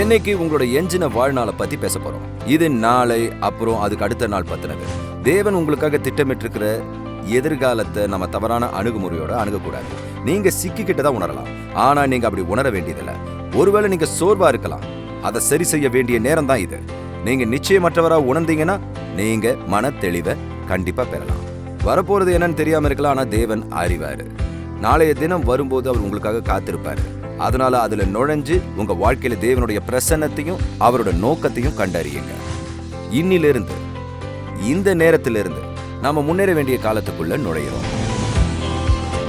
இன்னைக்கு உங்களோட எஞ்சின வாழ்நாளை பத்தி பேச போறோம். இது நாளை அப்புறம் அதுக்கு அடுத்த நாள் பத்தினது. தேவன் உங்களுக்காக திட்டமிட்டிருக்கிற எதிர்காலத்தை நம்ம தவறான அணுகுமுறையோட அணுகக்கூடாது. நீங்க சிக்கிக்கிட்டு தான் உணரலாம். ஆனா நீங்க அப்படி உணர வேண்டியதில்லை. ஒருவேளை நீங்க சோர்வா இருக்கலாம். அதை சரி செய்ய வேண்டிய நேரம் தான் இது. நீங்க நிச்சயமற்றவரா உணர்ந்தீங்கன்னா நீங்க மன தெளிவை கண்டிப்பா பெறலாம். வரப்போறது என்னன்னு தெரியாம இருக்கலாம் ஆனா தேவன் அறிவாரு. நாளைய தினம் வரும்போது அவர் உங்களுக்காக காத்திருப்பாரு. அதனால அதுல நுழைஞ்சு உங்க வாழ்க்கையில தேவனுடைய பிரசன்னத்தையும் அவரோட நோக்கத்தையும் கண்டறியுங்க. இன்னிலிருந்து இந்த நேரத்திலிருந்து நாம முன்னேற வேண்டிய காலத்துக்குள்ள நுழையிறோம்.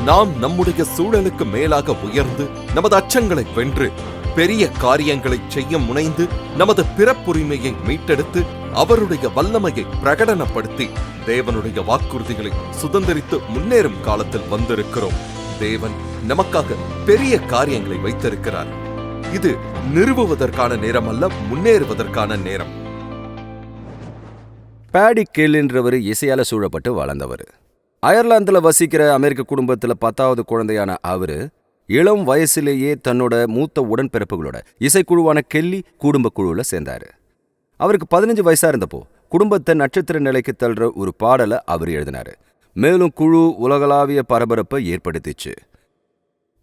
நாம் நம்முடைய சூழலுக்கு மேலாக உயர்ந்து நமது அச்சங்களை வென்று பெரிய காரியங்களை செய்ய முனைந்து நமது பிறப்புரிமையை மீட்டெடுத்து அவருடைய வல்லமையை பிரகடனப்படுத்தி தேவனுடைய வாக்குறுதிகளை சுதந்திரித்து முன்னேறும் காலத்தில் வந்திருக்கிறோம். தேவன் நமக்காக பெரிய காரியங்களை வைத்திருக்கிறார். இது நிறுவுவதற்கான நேரம் அல்ல முன்னேறுவதற்கான நேரம். பேடி கேல்ன்றவர் இசையால சூழப்பட்டு வளர்ந்தவர். அயர்லாந்துல வசிக்கிற அமெரிக்க குடும்பத்துல பத்தாவது குழந்தையான அவரு இளம் வயசிலேயே தன்னோட மூத்த உடன்பிறப்புகளோட இசைக்குழுவான கெல்லி குடும்ப குழுவுல சேர்ந்தாரு. அவருக்கு பதினஞ்சு வயசா இருந்தப்போ குடும்பத்தை நட்சத்திர நிலைக்கு தள்ளுற ஒரு பாடலை அவர் எழுதினாரு. மேலும் குழு உலகளாவிய பரபரப்பை ஏற்படுத்திச்சு.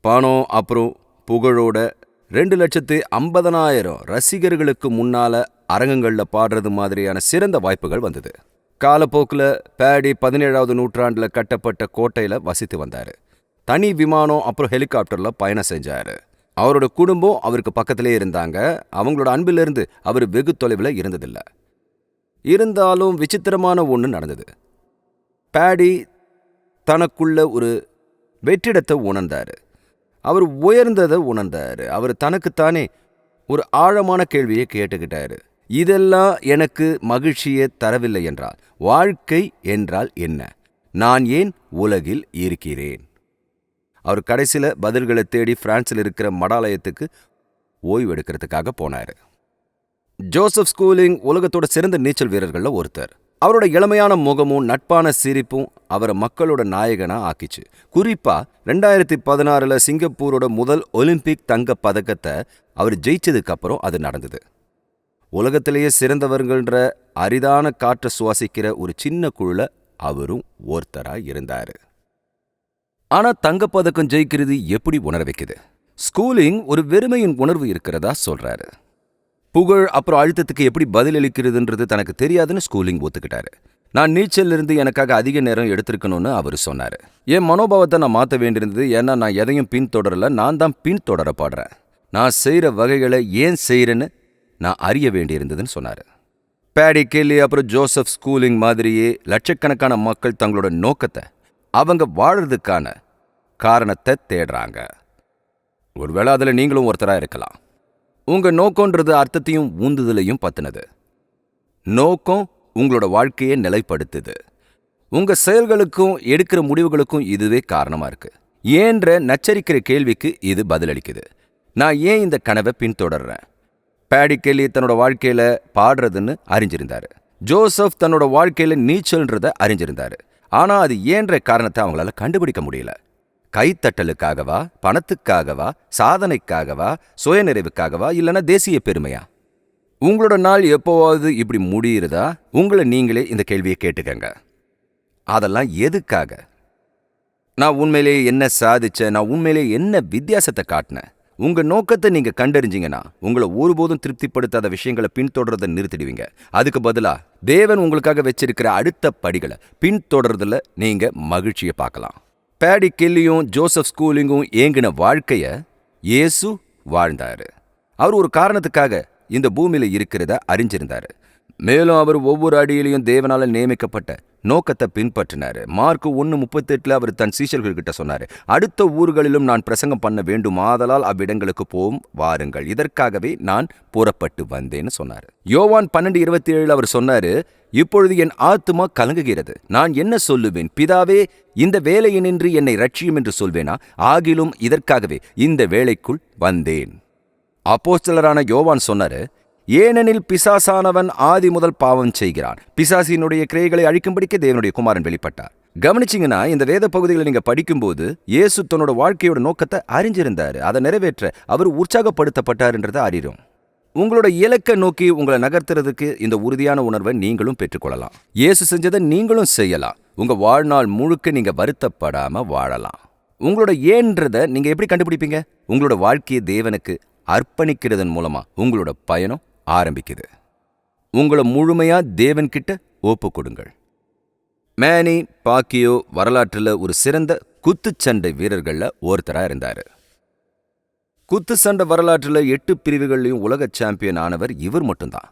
பணம் அப்புறம் புகழோட ரெண்டு லட்சத்து ஐம்பதனாயிரம் ரசிகர்களுக்கு முன்னால் அரங்கங்களில் பாடுறது மாதிரியான சிறந்த வாய்ப்புகள் வந்தது. காலப்போக்கில் பேடி பதினேழாவது நூற்றாண்டில் கட்டப்பட்ட கோட்டையில் வசித்து வந்தார். தனி விமானம் அப்புறம் ஹெலிகாப்டரில் பயணம் செஞ்சார். அவரோட குடும்பம் அவருக்கு பக்கத்திலே இருந்தாங்க. அவங்களோட அன்பிலிருந்து அவர் வெகு தொலைவில் இருந்ததில்ல. இருந்தாலும் விசித்திரமான ஒன்று நடந்தது. பேடி தனக்குள்ள ஒரு வெற்றிடத்தை உணர்ந்தார். அவர் உயர்ந்ததை உணர்ந்தாரு. அவர் தனக்குத்தானே ஒரு ஆழமான கேள்வியை கேட்டுக்கிட்டாரு. இதெல்லாம் எனக்கு மகிழ்ச்சியை தரவில்லை என்றால் வாழ்க்கை என்றால் என்ன? நான் ஏன் உலகில் இருக்கிறேன்? அவர் கடைசியில் பதில்களை தேடி பிரான்சில் இருக்கிற மடாலயத்துக்கு ஓய்வு எடுக்கிறதுக்காக போனார். ஜோசப் ஸ்கூலிங் உலகத்தோட சிறந்த நீச்சல் வீரர்களில் ஒருத்தர். அவரோட இளமையான முகமும் நட்பான சிரிப்பும் அவரை மக்களோட நாயகனா ஆக்கிச்சு. குறிப்பா ரெண்டாயிரத்தி பதினாறுல சிங்கப்பூரோட முதல் ஒலிம்பிக் தங்க பதக்கத்தை அவர் ஜெயிச்சதுக்கு அப்புறம் அது நடந்தது. உலகத்திலேயே சிறந்தவர்கள்ன்ற அரிதான காற்றை சுவாசிக்கிற ஒரு சின்ன குழுல அவரும் ஒருத்தரா இருந்தாரு. ஆனா தங்கப்பதக்கம் ஜெயிக்கிறது எப்படி உணர வைக்குது? ஸ்கூலிங் ஒரு வெறுமையின் உணர்வு இருக்கிறதா சொல்றாரு. புகழ் அப்புறம் அழுத்தத்துக்கு எப்படி பதிலளிக்கிறதுன்றது தனக்கு தெரியாதுன்னு ஸ்கூலிங் ஒத்துக்கிட்டாரு. நான் நீச்சலிருந்து எனக்காக அதிக நேரம் எடுத்திருக்கணும்னு அவர் சொன்னாரு. என் மனோபாவத்தை நான் மாற்ற வேண்டியிருந்தது ஏன்னா நான் எதையும் பின்தொடரல நான் தான் பின்தொடர பாடுறேன் நான் செய்யற வகைகளை ஏன் செய்யறேன்னு நான் அறிய வேண்டியிருந்ததுன்னு சொன்னாரு. பேடி கெல்லி அப்புறம் ஜோசப் ஸ்கூலிங் மாதிரியே லட்சக்கணக்கான மக்கள் தங்களோட நோக்கத்தை அவங்க வாழறதுக்கான காரணத்தை தேடுறாங்க. ஒருவேளை அதில் நீங்களும் ஒருத்தராக இருக்கலாம். உங்க நோக்கம்ன்றது அர்த்தத்தையும் ஊந்துதலையும் பத்தினது. நோக்கம் உங்களோட வாழ்க்கையை நிலைப்படுத்துது. உங்க செயல்களுக்கும் எடுக்கிற முடிவுகளுக்கும் இதுவே காரணமா இருக்கு. ஏன்ற நச்சரிக்கிற கேள்விக்கு இது பதிலளிக்குது. நான் ஏன் இந்த கனவை பின்தொடர்றேன்? பேடி கெல்லி தன்னோட வாழ்க்கையில பாடுறதுன்னு அறிஞ்சிருந்தாரு. ஜோசப் தன்னோட வாழ்க்கையில நீச்சல்ன்றத அறிஞ்சிருந்தாரு. ஆனா அது ஏன்ற காரணத்தை அவங்களால கண்டுபிடிக்க முடியல. கைத்தட்டலுக்காகவா பணத்துக்காகவா சாதனைக்காகவா சுயநிறைவுக்காகவா இல்லைன்னா தேசிய பெருமையா? உங்களோட நாள் எப்போவாவது இப்படி முடியுறதா? உங்களை நீங்களே இந்த கேள்வியை கேட்டுக்கங்க. அதெல்லாம் எதுக்காக? நான் உண்மையிலேயே என்ன சாதிச்சேன்? நான் உண்மையிலேயே என்ன வித்தியாசத்தை காட்டினேன்? உங்க நோக்கத்தை நீங்க கண்டறிஞ்சீங்கன்னா உங்களை ஒருபோதும் திருப்திப்படுத்தாத விஷயங்களை பின்தொடர்றதை நிறுத்திடுவீங்க. அதுக்கு பதிலா தேவன் உங்களுக்காக வச்சிருக்கிற அடுத்த படிகளை பின்தொடர்றதில் நீங்க மகிழ்ச்சியை பார்க்கலாம். பேடி கெல்லியும் ஜோசப் ஸ்கூலிங்கும் ஏங்கின வாழ்க்கைய இயேசு வாழ்ந்தாரு. அவர் ஒரு காரணத்துக்காக இந்த பூமியில இருக்கிறத அறிஞ்சிருந்தாரு. மேலும் அவர் ஒவ்வொரு அடியிலையும் தேவனால நியமிக்கப்பட்ட நோக்கத்தை பின்பற்றினாரு. மார்க் ஒன்று முப்பத்தெட்டுல அவர் தன் சீஷர்கள் கிட்ட சொன்னாரு அடுத்த ஊர்களிலும் நான் பிரசங்கம் பண்ண வேண்டும். ஆதலால் அவ்விடங்களுக்கு போம் வாருங்கள். இதற்காகவே நான் புறப்பட்டு வந்தேன்னு சொன்னாரு. யோவான் பன்னெண்டு இருபத்தி ஏழில் அவர் சொன்னாரு இப்பொழுது என் ஆத்துமா கலங்குகிறது. நான் என்ன சொல்லுவேன்? பிதாவே இந்த வேலையினின்று என்னை ரட்சியும் என்று சொல்வேனா? ஆகிலும் இதற்காகவே இந்த வேலைக்குள் வந்தேன். அப்போஸ்தலரான யோவான் சொன்னாரு ஏனெனில் பிசாசானவன் ஆதி முதல் பாவம் செய்கிறான். பிசாசினுடைய கிரைகளை அழிக்கும்படிக்க தேவனுடைய குமாரன் வெளிப்பட்டார். கவனிச்சிங்கன்னா இந்த வேத பகுதிகளை நீங்க படிக்கும்போது இயேசு தன்னோட வாழ்க்கையோட நோக்கத்தை அறிஞ்சிருந்தாரு. அதை நிறைவேற்ற அவர் உற்சாகப்படுத்தப்பட்டார்ன்றதை அறிகிறோம். உங்களோட இலக்கை நோக்கி உங்களை நகர்த்துறதுக்கு இந்த உறுதியான உணர்வை நீங்களும் பெற்றுக்கொள்ளலாம். இயேசு செஞ்சதை நீங்களும் செய்யலாம். உங்க வாழ்நாள் முழுக்க நீங்க வருத்தப்படாம வாழலாம். உங்களோட ஏன்றத நீங்க எப்படி கண்டுபிடிப்பீங்க? உங்களோட வாழ்க்கையை தேவனுக்கு அர்ப்பணிக்கிறதன் மூலமா உங்களோட பயணம் ஆரம்பிக்குது. உங்களை முழுமையா தேவன்கிட்ட ஒப்பு கொடுங்கள். மேனி பாக்கியோ வரலாற்றில் ஒரு சிறந்த குத்துச்சண்டை வீரர்கள்ல ஒருத்தரா இருந்தாரு. குத்துச்சண்டை வரலாற்றில் எட்டு பிரிவுகள்லையும் உலக சாம்பியன் ஆனவர் இவர் மட்டும்தான்.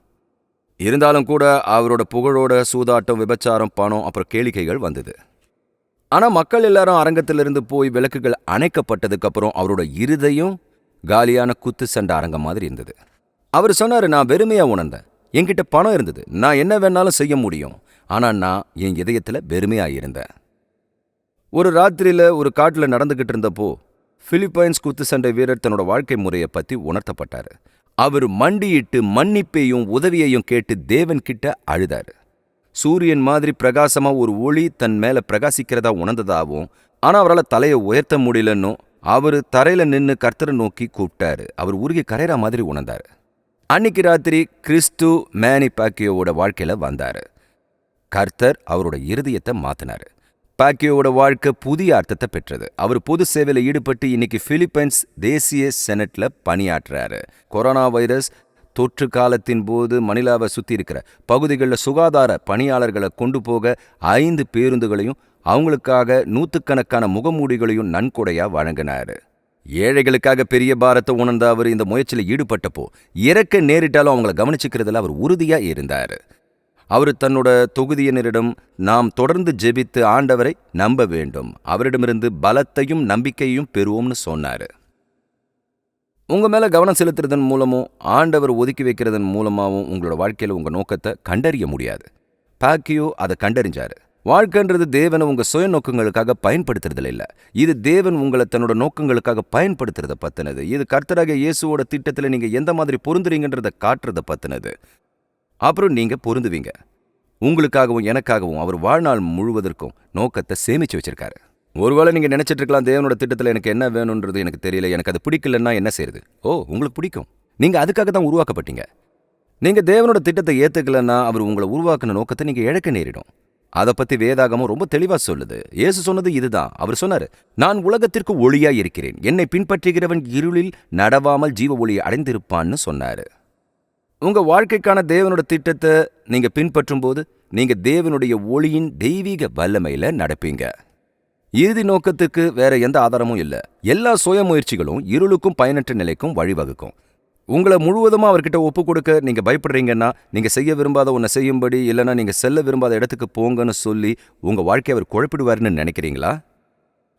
இருந்தாலும் கூட அவரோட புகழோட சூதாட்டம் விபச்சாரம் பணம் அப்புறம் கேளிக்கைகள் வந்தது. ஆனா மக்கள் எல்லாரும் அரங்கத்திலிருந்து போய் விளக்குகள் அணைக்கப்பட்டதுக்கு அப்புறம் அவரோட இருதையும் காலியான குத்து சண்டை அரங்கம் மாதிரி இருந்தது. அவர் சொன்னாரு நான் வெறுமையா உணர்ந்தேன். என்கிட்ட பணம் இருந்தது. நான் என்ன வேணாலும் செய்ய முடியும். ஆனா நான் என் இதயத்துல வெறுமையாக இருந்தேன். ஒரு ராத்திரியில் ஒரு காட்டுல நடந்துகிட்டு இருந்தப்போ பிலிப்பைன்ஸ் குத்து சண்டை வீரர் தன்னோட வாழ்க்கை முறையை பத்தி உணர்த்தப்பட்டாரு. அவர் மண்டியிட்டு மன்னிப்பையும் உதவியையும் கேட்டு தேவன் கிட்ட அழுதாரு. சூரியன் மாதிரி பிரகாசமா ஒரு ஒளி தன் மேல பிரகாசிக்கிறதா உணர்ந்ததாவும் ஆனா அவரால் தலையை உயர்த்த முடியலன்னும் அவரு தரையில நின்னு கர்த்தரை நோக்கி கூப்பிட்டாரு. அவர் உருகி கரையிற மாதிரி உணர்ந்தாரு. அன்னைக்கு ராத்திரி கிறிஸ்து மேனி பாக்கியோவோட வாழ்க்கையில வந்தாரு. கர்த்தர் அவரோட இருதயத்தை மாத்தினாரு. பாக்கியோவோட வாழ்க்கை புதிய அர்த்தத்தை பெற்றது. அவர் பொது சேவையில் ஈடுபட்டு இன்னைக்கு பிலிப்பைன்ஸ் தேசிய செனட்ல பணியாற்றுறாரு கொரோனா வைரஸ் தொற்று காலத்தின் போது மணிலாவை சுற்றி இருக்கிற பகுதிகளில் சுகாதார பணியாளர்களை கொண்டு போக ஐந்து பேருந்துகளையும் அவங்களுக்காக நூத்துக்கணக்கான முகமூடிகளையும் நன்கொடையா வழங்கினாரு. ஏழைகளுக்காக பெரிய பாரத்தை உணர்ந்த அவர் இந்த முயற்சியில் ஈடுபட்டப்போ இறக்க நேரிட்டாலும் அவங்கள கவனிச்சுக்கிறதுல அவர் உறுதியா இருந்தாரு. அவர் தன்னோட தொகுதியினரிடம் நாம் தொடர்ந்து ஜெபித்து ஆண்டவரை நம்ப வேண்டும். அவரிடமிருந்து பலத்தையும் நம்பிக்கையும் பெறுவோம்னு சொன்னாரு. உங்க மேல கவனம் செலுத்துறதன் மூலமும் ஆண்டவர் ஒதுக்கி வைக்கிறதன் மூலமாவும் உங்களோட வாழ்க்கையில உங்க நோக்கத்தை கண்டறிய முடியாது. பாக்கியோ அதை கண்டறிஞ்சாரு. வாழ்க்கைன்றது தேவனை உங்க சுய நோக்கங்களுக்காக பயன்படுத்துறதுல இல்ல. இது தேவன் உங்களை தன்னோட நோக்கங்களுக்காக பயன்படுத்துறத பற்றினது இது கர்த்தராக இயேசுவோட திட்டத்துல நீங்க எந்த மாதிரி பொருந்துறீங்கன்றத காட்டுறத பற்றினது அப்புறம் நீங்க பொருந்துவீங்க. உங்களுக்காகவும் எனக்காகவும் அவர் வாழ்நாள் முழுவதற்கும் நோக்கத்தை சேமிச்சு வச்சிருக்காரு. ஒருவேளை நீங்க நினைச்சிட்டு இருக்கலாம் தேவனோட திட்டத்துல எனக்கு என்ன வேணும்ன்றது எனக்கு தெரியல எனக்கு அது பிடிக்கலன்னா என்ன செய்யுது ஓ உங்களுக்கு பிடிக்கும். நீங்க அதுக்காக தான் உருவாக்கப்பட்டீங்க. நீங்க தேவனோட திட்டத்தை ஏத்துக்கலன்னா அவர் உங்களை உருவாக்குன நோக்கத்தை நீங்க இழக்க நேரிடும். அதை பத்தி வேதாகமும் ரொம்ப தெளிவா சொல்லுது. இயேசு சொன்னது இதுதான். அவர் சொன்னாரு நான் உலகத்திற்கு ஒளியா இருக்கிறேன். என்னை பின்பற்றுகிறவன் இருளில் நடவாமல் ஜீவ ஒளியை அடைந்திருப்பான்னு சொன்னாரு. உங்க வாழ்க்கைக்கான தேவனோட திட்டத்தை நீங்க பின்பற்றும் போது நீங்க தேவனுடைய ஒளியின் தெய்வீக வல்லமையில நடப்பீங்க. இறுதி நோக்கத்துக்கு வேற எந்த ஆதாரமும் இல்ல. எல்லா சுய முயற்சிகளும் இருளுக்கும் பயனற்ற நிலைக்கும் வழிவகுக்கும். உங்களை முழுவதுமா அவர்கிட்ட ஒப்பு கொடுக்க நீங்க பயப்படுறீங்கன்னா நீங்க செய்ய விரும்பாத ஒன்றை செய்யும்படி இல்லைனா நீங்க செல்ல விரும்பாத இடத்துக்கு போங்கன்னு சொல்லி உங்க வாழ்க்கையை அவர் குழப்பிடுவாருன்னு நினைக்கிறீங்களா?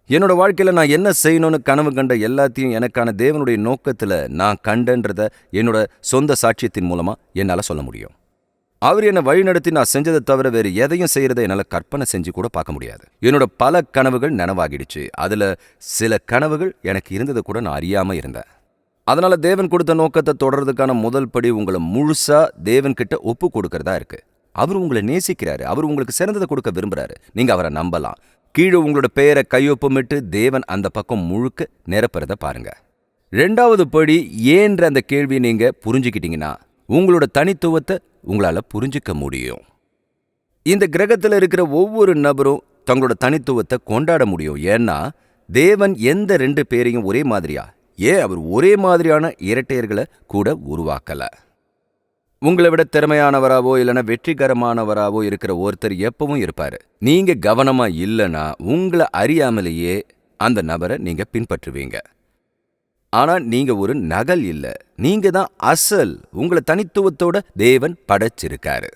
என்னோட வாழ்க்கையில நான் என்ன செய்யணும்னு கனவு கண்ட எல்லாத்தையும் எனக்கான தேவனுடைய நோக்கத்துல நான் கண்டன்றத என்னோட சொந்த சாட்சியத்தின் மூலமா என்னால சொல்ல முடியும். அவர் என்னை வழிநடத்தி நான் செஞ்சதை தவிர வேறு எதையும் செய்யறதை என்னால் கற்பனை செஞ்சு கூட பார்க்க முடியாது. என்னோட பல கனவுகள் நனவாகிடுச்சு. அதுல சில கனவுகள் எனக்கு இருந்ததை கூட நான் அறியாம இருந்தேன். அதனால தேவன் கொடுத்த நோக்கத்தை தொடர்றதுக்கான முதல் படி உங்களை முழுசா தேவன்கிட்ட ஒப்பு கொடுக்கறதா இருக்கு. அவர் உங்களை நேசிக்கிறாரு. அவர் உங்களுக்கு சிறந்ததை கொடுக்க விரும்புறாரு. நீங்க அவரை நம்பலாம். கீழே உங்களோட பெயரை கையொப்பமிட்டு தேவன் அந்த பக்கம் முழுக்க நிரப்புறத பாருங்க. ரெண்டாவது படி ஏன்ற அந்த கேள்வியை நீங்க புரிஞ்சுக்கிட்டீங்கன்னா உங்களோட தனித்துவத்தை உங்களால புரிஞ்சுக்க முடியும். இந்த கிரகத்தில் இருக்கிற ஒவ்வொரு நபரும் தங்களோட தனித்துவத்தை கொண்டாட முடியும். ஏன்னா தேவன் எந்த ரெண்டு பேரையும் ஒரே மாதிரியா ஏன் அவர் ஒரே மாதிரியான இரட்டையர்களை கூட உருவாக்கல? உங்களை விட திறமையானவராவோ இல்லைனா வெற்றிகரமானவராவோ இருக்கிற ஒருத்தர் எப்பவும் இருப்பாரு. நீங்க கவனமா இல்லைன்னா உங்களை அறியாமலேயே அந்த நபரை நீங்க பின்பற்றுவீங்க. ஆனா நீங்க ஒரு நகல் இல்ல. நீங்க தான் அசல். உங்களை தனித்துவத்தோட தேவன் படைச்சிருக்காரு.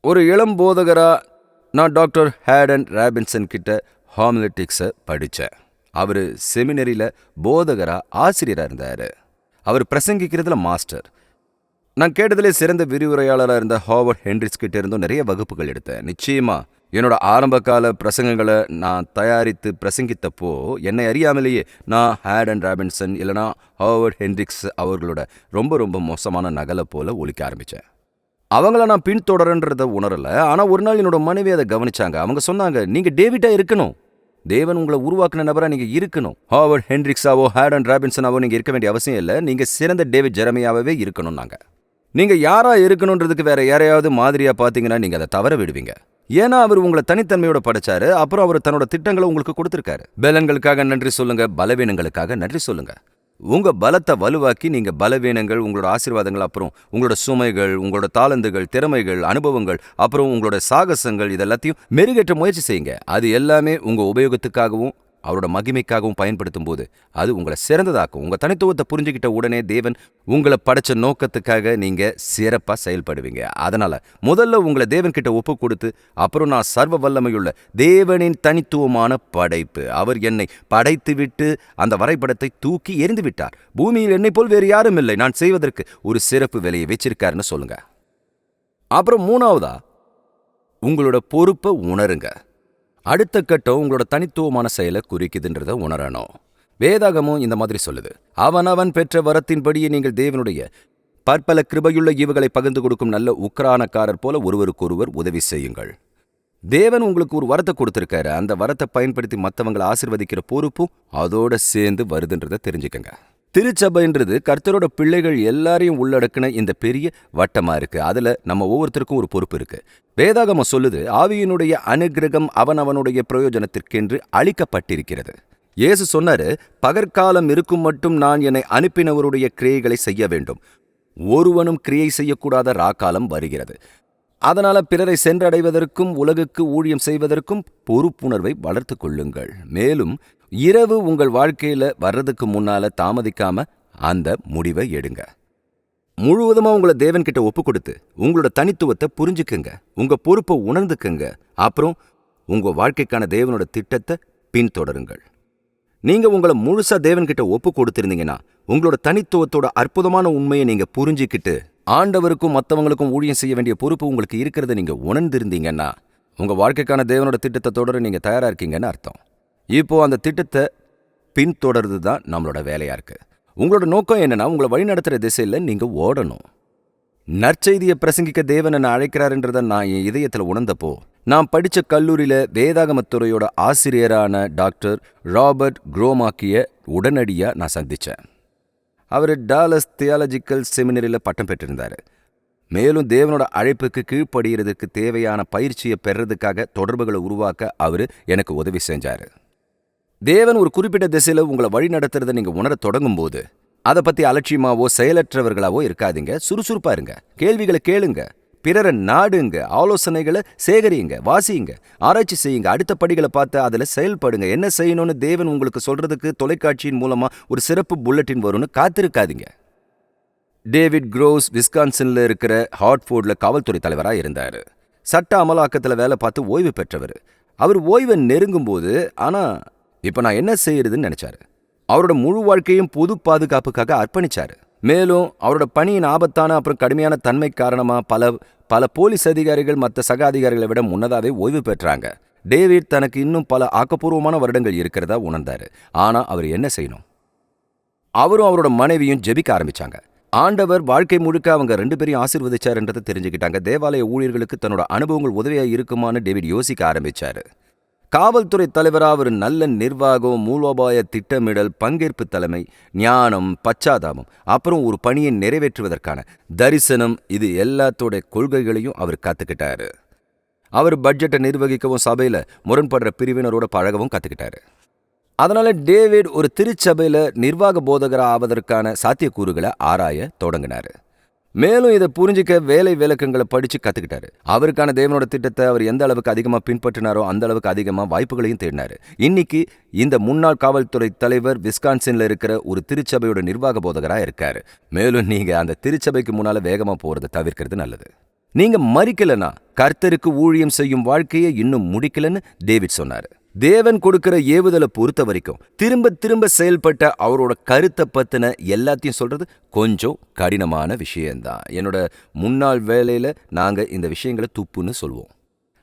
ஒரு இளம் போதகரா நான் டாக்டர் ஹேடன் ராபின்சன் கிட்ட ஹாமிலட்டிக்ஸை படித்தேன் அவர் செமினரியில் போதகரா ஆசிரியராக இருந்தார். அவர் பிரசங்கிக்கிறதுல மாஸ்டர். நான் கேட்டதிலே சிறந்த விரிவுரையாளராக இருந்த ஹாவர்ட் ஹென்ரிஸ் கிட்ட இருந்தும் நிறைய வகுப்புகள் எடுத்தேன். நிச்சயமா என்னோட ஆரம்பகால பிரசங்கங்களை நான் தயாரித்து பிரசங்கித்தப்போ என்னை அறியாமலேயே நான் ஹேட் அண்ட் ராபின்சன் இல்லைனா ஹாவர்ட் ஹென்ரிக்ஸ் அவர்களோட ரொம்ப ரொம்ப மோசமான நகலை போல ஒழிக்க ஆரம்பித்தேன் அவங்கள நான் பின்தொடரன்றதை உணரல. ஆனா ஒரு நாள் என்னோட மனைவி அதை கவனிச்சாங்க. அவங்க சொன்னாங்க நீங்க டேவிட்டா இருக்கணும். தேவன் உங்களை உருவாக்குன நபரா நீங்க இருக்கணும். ஹாவர்ட் ஹென்ரிக்ஸாவோ ஹேடன் ராபின்சனாவோ நீங்க இருக்க வேண்டிய அவசியம் இல்லை. நீங்க சிறந்த டேவிட் ஜெரமியாவே இருக்கணும் நாங்க. நீங்க யாரா இருக்கணுன்றதுக்கு வேற யாரையாவது மாதிரியா பாத்தீங்கன்னா நீங்க அதை தவற விடுவீங்க. ஏன்னா அவர் உங்களை தனித்தன்மையோட படைச்சாரு. அப்புறம் அவர் தன்னோட திட்டங்களை உங்களுக்கு கொடுத்திருக்காரு. பலன்களுக்காக நன்றி சொல்லுங்க பலவீனங்களுக்காக நன்றி சொல்லுங்க. உங்க பலத்தை வலுவாக்கி நீங்க பலவீனங்கள் உங்களோட ஆசீர்வாதங்கள் அப்புறம் உங்களோட சுமைகள் உங்களோட தாளந்துகள் திறமைகள் அனுபவங்கள் அப்புறம் உங்களோட சாகசங்கள் இதெல்லாத்தையும் மெருகேற்ற முயற்சி செய்யுங்க. அது எல்லாமே உங்க உபயோகத்துக்காகவும் அவரோட மகிமைக்காகவும் பயன்படுத்தும் போது அது உங்களை சிறந்ததாக்கும். உங்க தனித்துவத்தை புரிஞ்சுக்கிட்ட உடனே தேவன் உங்களை படைச்ச நோக்கத்துக்காக நீங்க சிறப்பா செயல்படுவீங்க. அதனால முதல்ல உங்களை தேவன் கிட்ட ஒப்பு கொடுத்து அப்புறம் நான் சர்வ வல்லமையுள்ள தேவனின் தனித்துவமான படைப்பு. அவர் என்னை படைத்து விட்டு அந்த வரைபடத்தை தூக்கி எறிந்து விட்டார் பூமியில் என்னை போல் வேறு யாரும் இல்லை. நான் செய்வதற்கு ஒரு சிறப்பு விலையை வச்சிருக்காருன்னு சொல்லுங்க. அப்புறம் மூணாவதா? உங்களோட பொறுப்பை உணருங்க. அடுத்த கட்டம் உங்களோட தனித்துவமான செயலை குறிக்குதுன்றத உணரணும். வேதாகமும் இந்த மாதிரி சொல்லுது. அவன் அவன் பெற்ற வரத்தின்படியே நீங்கள் தேவனுடைய பற்பல கிருபையுள்ள ஈவுகளை பகிர்ந்து கொடுக்கும் நல்ல உக்ரானக்காரர் போல ஒருவருக்கொருவர் உதவி செய்யுங்கள். தேவன் உங்களுக்கு ஒரு வரத்தை கொடுத்திருக்காரு. அந்த வரத்தை பயன்படுத்தி மற்றவங்களை ஆசிர்வதிக்கிற பொறுப்பும் அதோட சேர்ந்து வருதுன்றதை தெரிஞ்சுக்கங்க. திருச்சபைன்றது கர்த்தரோட பிள்ளைகள் எல்லாரையும் உள்ளடக்கின இந்த பெரிய வட்டமா இருக்கு. அதுல நம்ம ஒவ்வொருத்தருக்கும் ஒரு பொறுப்பு இருக்கு. வேதாகமம் சொல்லுது ஆவியினுடைய அனுகிரகம் அவனுடைய பிரயோஜனத்திற்கென்று அளிக்கப்பட்டிருக்கிறது. இயேசு சொன்னாரு பகற்காலம் இருக்கும் மட்டும் நான் என்னை அனுப்பினவருடைய கிரியைகளை செய்ய வேண்டும். ஒருவனும் கிரியை செய்யக்கூடாத ராக்காலம் வருகிறது. அதனால பிறரை சென்றடைவதற்கும் உலகுக்கு ஊழியம் செய்வதற்கும் பொறுப்புணர்வை வளர்த்து கொள்ளுங்கள். மேலும் இரவு உங்கள் வாழ்க்கையில வர்றதுக்கு முன்னால தாமதிக்காம அந்த முடிவை எடுங்க. முழுவதுமா உங்களை தேவன்கிட்ட ஒப்பு கொடுத்து உங்களோட தனித்துவத்தை புரிஞ்சுக்குங்க. உங்க பொறுப்பை உணர்ந்துக்குங்க. அப்புறம் உங்க வாழ்க்கைக்கான தேவனோட திட்டத்தை பின்தொடருங்கள். நீங்க உங்களை முழுசா தேவன்கிட்ட ஒப்பு கொடுத்திருந்தீங்கன்னா உங்களோட தனித்துவத்தோட அற்புதமான உண்மையை நீங்க புரிஞ்சுக்கிட்டு ஆண்டவருக்கும் மற்றவங்களுக்கும் ஊழியம் செய்ய வேண்டிய பொறுப்பு உங்களுக்கு இருக்கிறத நீங்க உணர்ந்திருந்தீங்கன்னா உங்க வாழ்க்கைக்கான தேவனோட திட்டத்தை தொடர நீங்க தயாரா இருக்கீங்கன்னு அர்த்தம். இப்போ அந்த திட்டத்தை பின்தொடர்றது தான் நம்மளோட வேலையா இருக்கு. உங்களோட நோக்கம் என்னன்னா உங்களை வழிநடத்துற திசையில நீங்க ஓடணும். நற்செய்தியை பிரசங்கிக்க தேவன் என்ன அழைக்கிறாருன்றத நான் என் இதயத்தில் உணர்ந்தப்போ நான் படிச்ச கல்லூரியில் வேதாகமத்துறையோட ஆசிரியரான டாக்டர் ராபர்ட் குரோமாக்கிய உடனடியா நான் சந்திச்சேன். அவர் டாலஸ் தியாலஜிக்கல் செமினரியில் பட்டம் பெற்றிருந்தார். மேலும் தேவனோட அழைப்புக்கு கீழ்ப்படுகிறதுக்கு தேவையான பயிற்சியை பெறதுக்காக தொடர்புகளை உருவாக்க அவர் எனக்கு உதவி செஞ்சார். தேவன் ஒரு குறிப்பிட்ட திசையில் உங்களை வழி நடத்துறதை நீங்கள் உணரத் தொடங்கும் போது அதை பற்றி அலட்சியமாவோ செயலற்றவர்களாவோ இருக்காதீங்க. சுறுசுறுப்பாக இருங்க. கேள்விகளை கேளுங்க. பிறரை நாடுங்க. ஆலோசனைகளை சேகரியுங்க. வாசியுங்க. ஆராய்ச்சி செய்யுங்க. அடுத்த படிகளை பார்த்து அதில் செயல்படுங்க. என்ன செய்யணும்னு தேவன் உங்களுக்கு சொல்றதுக்கு தொலைக்காட்சியின் மூலமா ஒரு சிறப்பு புல்லட்டின் வரும்னு காத்திருக்காதீங்க. டேவிட் க்ரோஸ் விஸ்கான்சன்ல இருக்கிற ஹாட்ஃபோர்டில் காவல்துறை தலைவராக இருந்தார். சட்ட அமலாக்கத்தில் வேலை பார்த்து ஓய்வு பெற்றவர். அவர் ஓய்வை நெருங்கும்போது ஆனால் இப்போ நான் என்ன செய்யறதுன்னு நினைச்சாரு. அவரோட முழு வாழ்க்கையும் பொது பாதுகாப்புக்காக அர்ப்பணிச்சாரு. மேலும் அவரோட பணியின் ஆபத்தான அப்புறம் கடுமையான தன்மை காரணமா பல பல போலீஸ் அதிகாரிகள் மற்ற சக அதிகாரிகளை விட முன்னதாவே ஓய்வு பெற்றாங்க. டேவிட் தனக்கு இன்னும் பல ஆக்கப்பூர்வமான வருடங்கள் இருக்கிறதா உணர்ந்தாரு. ஆனா அவர் என்ன செய்யணும்? அவரும் அவரோட மனைவியும் ஜெபிக்க ஆரம்பிச்சாங்க. ஆண்டவர் வாழ்க்கை முழுக்க அவங்க ரெண்டு பேரையும் ஆசீர்வதிச்சாருன்றதை தெரிஞ்சுக்கிட்டாங்க. தேவாலய ஊழியர்களுக்கு தன்னோட அனுபவங்கள் உதவியா இருக்குமான்னு டேவிட் யோசிக்க ஆரம்பிச்சாரு. காவல்துறை தலைவரா அவர் நல்ல நிர்வாகம் மூலோபாய திட்டமிடல் பங்கேற்பு தலைமை ஞானம் பச்சாதாபம் அப்புறம் ஒரு பணியை நிறைவேற்றுவதற்கான தரிசனம் இது எல்லாத்தோட கொள்கைகளையும் அவர் கத்துக்கிட்டாரு. அவர் பட்ஜெட்டை நிர்வகிக்கவும் சபையில முரண்படுற பிரிவினரோட பழகவும் கத்துக்கிட்டாரு. அதனால டேவிட் ஒரு திருச்சபையில நிர்வாக போதகரா ஆவதற்கான சாத்தியக்கூறுகளை ஆராய தொடங்கினார். மேலும் இதை புரிஞ்சிக்க வேலை விளக்கங்களை படிச்சு கத்துக்கிட்டாரு. அவருக்கான தேவனோட திட்டத்தை அவர் எந்த அளவுக்கு அதிகமா பின்பற்றினாரோ அந்த அளவுக்கு அதிகமா வாய்ப்புகளையும் தேடினாரு. இன்னைக்கு இந்த முன்னாள் காவல்துறை தலைவர் விஸ்கான்சின்ல இருக்கிற ஒரு திருச்சபையோட நிர்வாக போதகரா இருக்காரு. மேலும் நீங்க அந்த திருச்சபைக்கு முன்னால வேகமா போறதை தவிர்க்கிறது நல்லது. நீங்க மறிக்கலனா கர்த்தருக்கு ஊழியம் செய்யும் வாழ்க்கையை இன்னும் முடிக்கலன்னு டேவிட் சொன்னாரு. தேவன் கொடுக்கிற ஏவுதலை பொறுத்த வரைக்கும் திரும்ப திரும்ப செயல்பட்ட அவரோட கருத்தை பத்தின எல்லாத்தையும் சொல்றது கொஞ்சம் கடினமான விஷயந்தான் என்னோட முன்னாள் வேலையில நாங்க இந்த விஷயங்களை துப்புன்னு சொல்லுவோம்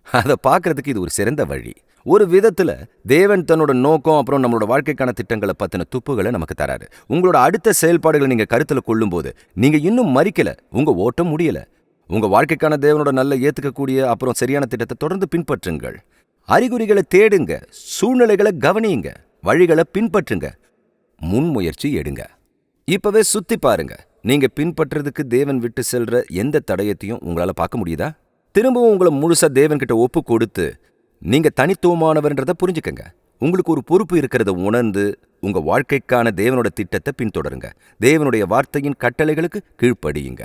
அதை பார்க்குறதுக்கு இது ஒரு சிறந்த வழி. ஒரு விதத்துல தேவன் தன்னோட நோக்கம் அப்புறம் நம்மளோட வாழ்க்கைக்கான திட்டங்களை பத்தின துப்புகளை நமக்கு தராரு. உங்களோட அடுத்த செயல்பாடுகளை நீங்க கருத்துல கொள்ளும்போது நீங்க இன்னும் மறிக்கல உங்க ஓட்டம் முடியல. உங்க வாழ்க்கைக்கான தேவனோட நல்ல ஏத்துக்கக்கூடிய அப்புறம் சரியான திட்டத்தை தொடர்ந்து பின்பற்றுங்கள். அறிகுறிகளை தேடுங்க சூழ்நிலைகளை கவனியுங்க வழிகளை பின்பற்றுங்க முன்முயற்சி எடுங்க. இப்பவே சுத்தி பாருங்க நீங்க பின்பற்றுறதுக்கு தேவன் விட்டு செல்ற எந்த தடயத்தையும் உங்களால பார்க்க முடியுதா? திரும்பவும் உங்களை முழுசா தேவன்கிட்ட ஒப்பு கொடுத்து நீங்க தனித்துவமானவர்ன்றதை புரிஞ்சுக்கங்க. உங்களுக்கு ஒரு பொறுப்பு இருக்கிறத உணர்ந்து உங்க வாழ்க்கைக்கான தேவனோட திட்டத்தை பின்தொடருங்க. தேவனுடைய வார்த்தையின் கட்டளைகளுக்கு கீழ்ப்படியுங்க.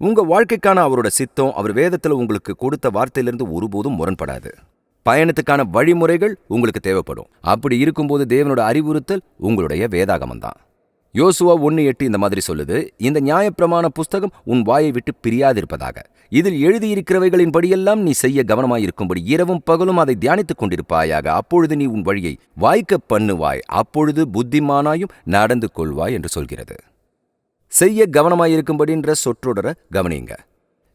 உங்க வாழ்க்கைக்கான அவரோட சித்தம் அவர் வேதத்துல உங்களுக்கு கொடுத்த வார்த்தையிலிருந்து ஒருபோதும் முரண்படாது. பயணத்துக்கான வழிமுறைகள் உங்களுக்கு தேவைப்படும். அப்படி இருக்கும்போது தேவனோட அறிவுறுத்தல் உங்களுடைய வேதாகமம் தான் யோசுவா ஒன்று எட்டு இந்த மாதிரி சொல்லுது இந்த நியாயப்பிரமாண புஸ்தகம் உன் வாயை விட்டு பிரியாதிருப்பதாக. இதில் எழுதியிருக்கிறவைகளின் படியெல்லாம் நீ செய்ய கவனமாயிருக்கும்படி இரவும் பகலும் அதை தியானித்துக் கொண்டிருப்பாயாக. அப்பொழுது நீ உன் வழியை வாய்க்க பண்ணுவாய். அப்பொழுது புத்திமானாயும் நடந்து கொள்வாய் என்று சொல்கிறது. செய்ய கவனமாயிருக்கும்படின்ற சொற்றொடரை கவனியுங்க.